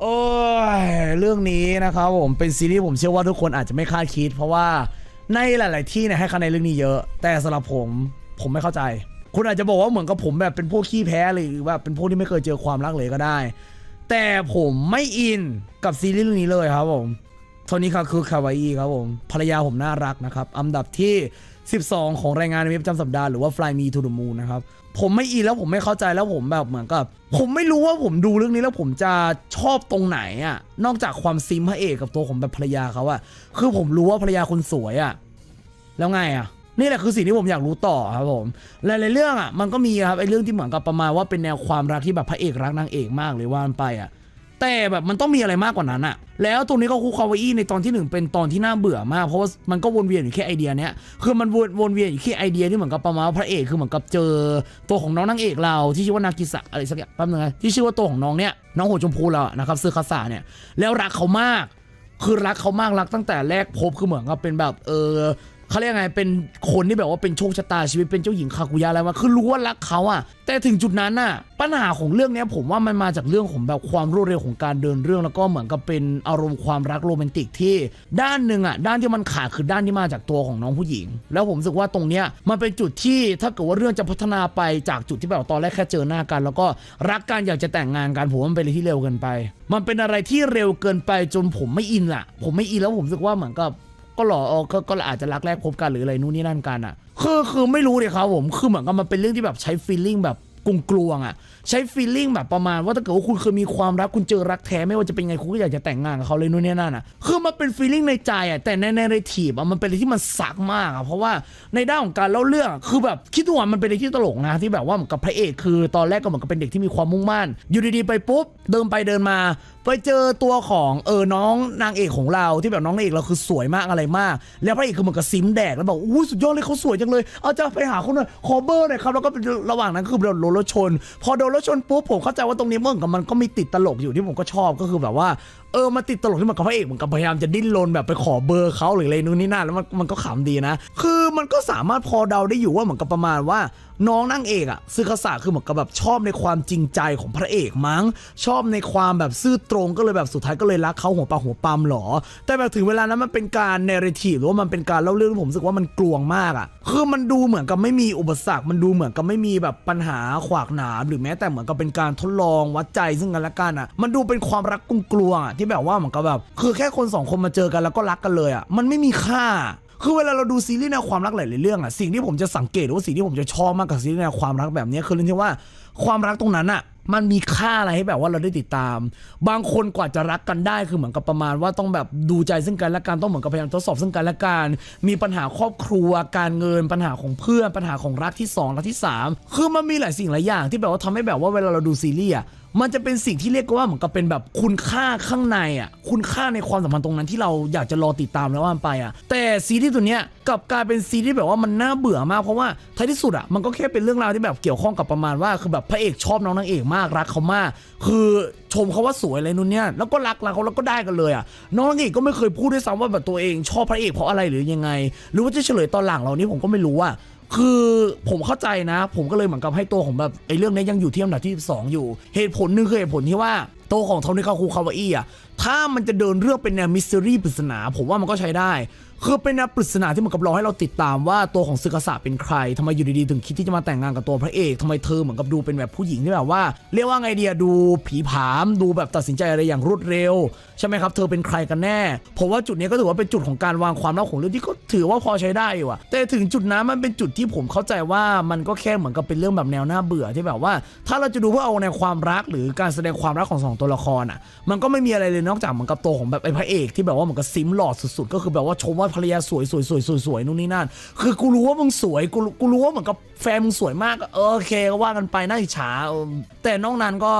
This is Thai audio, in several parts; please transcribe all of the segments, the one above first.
โอ้ยเรื่องนี้นะครับผมเป็นซีรีส์ผมเชื่อว่าทุกคนอาจจะไม่คาดคิด เพราะว่าในหลาย ๆ ที่เนี่ยให้คะแนนเรื่องนี้เยอะ แต่สำหรับผมผมไม่เข้าใจ คุณอาจจะบอกว่าเหมือนกับผมแบบเป็นพวกขี้แพ้หรือว่าเป็นพวกที่ไม่เคยเจอความรักเลยก็ได้ แต่ผมไม่อินกับซีรีส์เรื่องนี้เลยครับผมโทนี้คาคือคาวาอีครับผมภรรยาผมน่ารักนะครับอันดับที่ 12 ของรายงานในเว็บประจำสัปดาห์หรือว่า Fly Me to the Moon นะครับ ผมไม่อินแล้วผมไม่เข้าใจแล้วผมแบบเหมือนกับ ผมไม่รู้ว่าผมดูเรื่องนี้แล้วผมจะชอบตรงไหนอะ่ะ นอกจากความซิมพระเอกกับตัวของแบบภรรยาเขาอะคือผมรู้ว่าภรรยาคนสวยอะแล้วไงอะนี่แหละคือสิ่งที่ผมอยากรู้ต่อครับผมหลายๆเรื่องอะมันก็มีครับไอ้เรื่องที่เหมือนกับประมาณว่าเป็นแนวความรักที่แบบพระเอกรักนางเอกมากเลยว่ามันไปอะ แต่แบบมันต้องมีอะไรมากกว่านั้นอะแล้วตรงนี้ก็คุกคาวาอี้ในตอนที่หนึ่งเป็นตอนที่น่าเบื่อมาก เพราะว่ามันก็วนเวียนอยู่แค่ไอเดียเนี้ยคือมันวนวนเวียนอยู่แค่ไอเดียที่เหมือนกับประมาณพระเอกคือเหมือนกับเจอตัวของน้องนางเอกเราที่ชื่อว่านากิสะอะไรสักอย่างแป๊บนึงนะที่ชื่อว่าตัวของน้องเนี้ยน้องหัวชมพูเราอะนะครับซึคาสะเนี่ยแล้วรักเขามาก คือรักเขามากรักตั้งแต่แรกพบคือเหมือนกับเป็นแบบเออ เขาเรียกไงเป็นคนที่แบบว่าเป็นโชคชะตาชีวิตเป็นเจ้าหญิงคากุยะอะไรวะคือรู้ว่ารักเขาอะแต่ถึงจุดนั้นน่ะปัญหาของเรื่องเนี้ยผมว่ามันมาจากเรื่องของแบบความรวดเร็วของการเดินเรื่อง แล้วก็เหมือนกับเป็นอารมณ์ความรักโรแมนติกที่ ด้านหนึ่งอะด้านที่มันขาดคือด้านที่มาจากตัวของน้องผู้หญิง แล้วผมรู้สึกว่าตรงเนี้ยมันเป็นจุดที่ถ้าเกิดว่าเรื่องจะพัฒนาไปจากจุดที่แบบตอนแรกแค่เจอหน้ากัน แล้วก็รักกันอยากจะแต่งงานกันผมว่ามันเป็นอะไรที่เร็วเกินไป มันเป็นอะไรที่เร็วเกินไปจนผมไม่อินละผมไม่อินแล้วผมรู้สึกว่าเหมือนกับ ก็หล่อเออก็ก็อาจจะรักแรกพบกันหรืออะไรนู่นนี่นั่นกันอะคือคือไม่รู้เลยครับผมคือเหมือนกับมันเป็นเรื่องที่แบบใช้ฟีลลิ่งแบบ กลงกลวงๆอะ ใช้ฟีลลิ่งแบบประมาณว่าถ้าเกิดว่าคุณเคยมีความรักคุณเจอรักแท้ไม่ว่าจะเป็นไงคุณก็อยากจะแต่งงานกับเขาเลยนู่นนี่นั่นอะคือมันเป็นฟีลลิ่งในใจอะแต่ในในในทีบอะมันเป็นอะไรที่มันสักมากอะเพราะว่าในด้านของการเล่าเรื่องคือแบบคิดดูว่ามันเป็นอะไรที่ตลกนะที่แบบว่าเหมือนกับพระเอกคือ ตอนแรกก็เหมือนกับเป็นเด็กที่มีความมุ่งมั่นอยู่ดีๆไปปุ๊บเดินไปเดินมาไปเจอตัวของเออน้องนางเอกของเราที่แบบน้องนางเอกเราคือสวยมากอะไรมาก แล้วพระเอกคือเหมือนกับซิมแดกแล้วบอกอู้สุดยอดเลยเขาสวยจังเลยเอาจะไปหาเขาหน่อยขอเบอร์หน่อยครับแล้วก็ระหว่างนั้นคือโดนรถชน พอโดนรถชนปุ๊บผมเข้าใจว่าตรงนี้เมือนกับมันก็มีติดตลกอยู่ที่ผมก็ชอบก็คือแบบว่า เออมาติดตลกที่มือนกับพระเอกเหมือนกับพยายามจะดิ้นรนแบบไปขอเบอร์เขาหรืออะไรนู่นนี่นั่นแล้วมันมันก็ขำดีนะ คือมันก็สามารถพอเดาได้อยู่ว่าเหมือนกับประมาณว่าน้องนางเอกอะซึคาสะคือเหมือนกับแบบชอบในความจริงใจของพระเอกมั้ง ชอบในความแบบซื่อตรงก็เลยแบบสุดท้ายก็เลยรักเขาหัวปากหัวปั๊มหรอ แต่แบบถึงเวลานั้นมันเป็นการเนรทีหรือว่ามันเป็นการเล่าเรื่องที่ผมรู้สึกว่ามันกลวงมากอะคือมันดูเหมือนกับไม่มีอุปสรรค มันดูเหมือนกับไม่มีแบบปัญหาขวากหนามหรือแม้แต่เหมือนกับเป็นการทดลองวัดใจซึ่งกันและกันอะมันดูเป็นความรักกลวงๆอะที่แบบว่าเหมือนกับแบบคือแค่คนสองคนมาเจอกันแล้วก็รักกันเลยอะมันไม่มีค่าคือเวลาเราดูซีรีส์แนวความรักหลายๆเรื่องอะสิ่งที่ผมจะสังเกตหรือว่าสิ่งที่ผมจะชอบมากกับซีรีส์แนวความรักแบบนี้คือเรื่องที่ว่า ความรักตรงนั้นอะมันมีค่าอะไรให้แบบว่าเราได้ติดตาม บางคนกว่าจะรักกันได้คือเหมือนกับประมาณว่าต้องแบบดูใจซึ่งกันและกันต้องเหมือนกับพยายามทดสอบซึ่งกันและกันมีปัญหาครอบครัวการเงินปัญหาของเพื่อนปัญหาของรักที่สองรักที่สามคือมันมีหลายสิ่งหลายอย่าง ที่แบบว่าทำให้แบบว่าเวลาเราดูซีรีส์อะมันจะเป็นสิ่งที่เรียกว่าเหมือนกับเป็นแบบคุณค่าข้างในอะคุณค่าในความสัมพันธ์ตรงนั้นที่เราอยากจะรอติดตามแล้วว่ามันไปอะแต่ซีรีส์ตัวเนี้ยกลับกลายเป็นซีรีส์แบบว่ามันน่าเบื่อมากเพราะว่าท้ายที่สุดอะมันก็แค่เป็นเรื่องราวที่แบบเกี่ยวข้องกับประมาณว่าคือแบบพระเอกชอบน้องนางเอกมากรักเขามาก คือชมเขาว่าสวยอะไรนู่นเนี่ยแล้วก็รักรักเขาแล้วก็ได้กันเลยอะน้องนางเอกก็ไม่เคยพูดด้วยซ้ำว่าแบบตัวเอง ชอบพระเอกเพราะอะไรหรือยังไง หรือว่าจะเฉลยตอนหลังเรานี่ผมก็ไม่รู้อะคือผมเข้าใจนะ ผมก็เลยเหมือนกับให้ตัวของแบบไอ้เรื่องนี้ยังอยู่ที่อันดับที่ 12 อยู่ เหตุผลหนึ่งคือเหตุผลที่ว่าตัวของโทนิคาคูคาวาอี้อะถ้ามันจะเดินเรื่องเป็นแนวมิส t ต r รี่ปริศนา ผมว่ามันก็ใช้ได้ คือเป็นแนวปริศนาที่เหมือนกับรอให้เราติดตามว่าตัวของซึกาสะเป็นใครทำไมอยู่ดีๆถึงคิดที่จะมาแต่งงานกับตัวพระเอกทำไมเธอเหมือนกับดูเป็นแบบผู้หญิงที่แบบว่า เรียกว่าไงเดียดูผีผามดูแบบตัดสินใจอะไรอย่างรวดเร็ว ใช่ไหมครับ เธอเป็นใครกันแน่ ผมว่าจุดนี้ก็ถือว่าเป็นจุดของการวางความเล่าของเรื่องที่ก็ถือว่าพอใช้ได้อยู่อะแต่ถึงจุดนั้นมันเป็นจุดที่ผมเข้าใจว่ามันก็แค่เหมือนกับเป็นเรื่องแบบแนวหน้าเบื่อที่แบบว่า ถ้าเราจะดูเพื่อเอาในความรักหรือการแสดงความรักของสองตัวละครอะ มันก็ไม่มีอะไรเลยนอกจากเหมือนกับตัวของแบบไอ้พระเอกที่แบบว่าเหมือนกับซิมหลอดสุดๆ ก็คือแบบว่าชมว่าภรรยาสวยสวยสวยสวยสวยนู่นนี่นั่น คือกูรู้ว่ามึงสวยกูกูรู้ว่าเหมือนกับแฟนมึงสวยมากก็เออโอเคก็ว่ากันไปน่าอิจฉาแต่นอกนั้นก็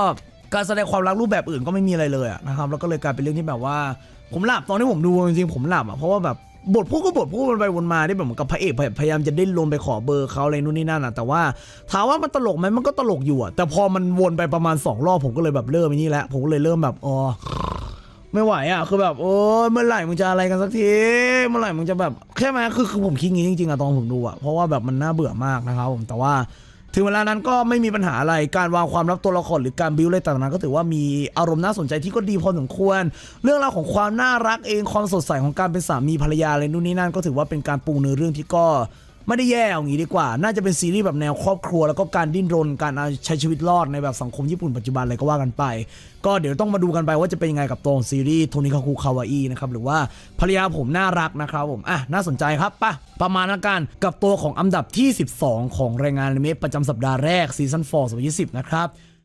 การแสดงความรักรูปแบบอื่นก็ไม่มีอะไรเลยอะนะครับแล้วก็เลยกลายเป็นเรื่องที่แบบว่าผมหลับตอนที่ผมดูจริงๆผมหลับอะเพราะว่าแบบ บทพูดก็บทพูดวนไปวนมาที่แบบเหมือนกับพระเอกพยายามจะดิ้นรนไปขอเบอร์เขาอะไรนู่นนี่นั่นอะแต่ว่าถามว่ามันตลกไหมมันก็ตลกอยู่อะแต่พอมันวนไปประมาณสองรอบผมก็เลยแบบเริ่มอ้นี่แหละผมก็เลยเริ่มแบบอ๋อไม่ไหวอะคือแบบโอ้ยเมื่อไหร่มึงจะอะไรกันสักทีเมื่อไหร่มึงจะแบบแค่ไหมคือคือผมคิดงี้จริงๆอะตอนผมดูอะเพราะว่าแบบมันน่าเบื่อมากนะครับผมแต่ว่า ถึงเวลานั้นก็ไม่มีปัญหาอะไรการวางความลับตัวละครหรือการบิวอะไรต่างๆก็ถือว่ามีอารมณ์น่าสนใจที่ก็ดีพอสมควร เรื่องราวของความน่ารักเองความสดใสของการเป็นสามีภรรยาอะไรนู่นนี่นั่นก็ถือว่าเป็นการปูเนื้อเรื่องที่ก็ ไม่ได้แย่เอางี้ดีกว่า น่าจะเป็นซีรีส์แบบแนวครอบครัว แล้วก็การดิ้นรนการเอาใช้ชีวิตรอดในแบบสังคมญี่ปุ่นปัจจุบันอะไรก็ว่ากันไป ก็เดี๋ยวต้องมาดูกันไปว่าจะเป็นยังไงกับตัวซีรีส์โทนิคาคุคาวาอีนะครับหรือว่าภรรยาผมน่ารักนะครับผมอะน่าสนใจครับปะประมาณนั้นกันกับตัวของอันดับที่ 12 ของรายงานอนิเมะประจำสัปดาห์แรกซีซั่น4 2020 นะครับ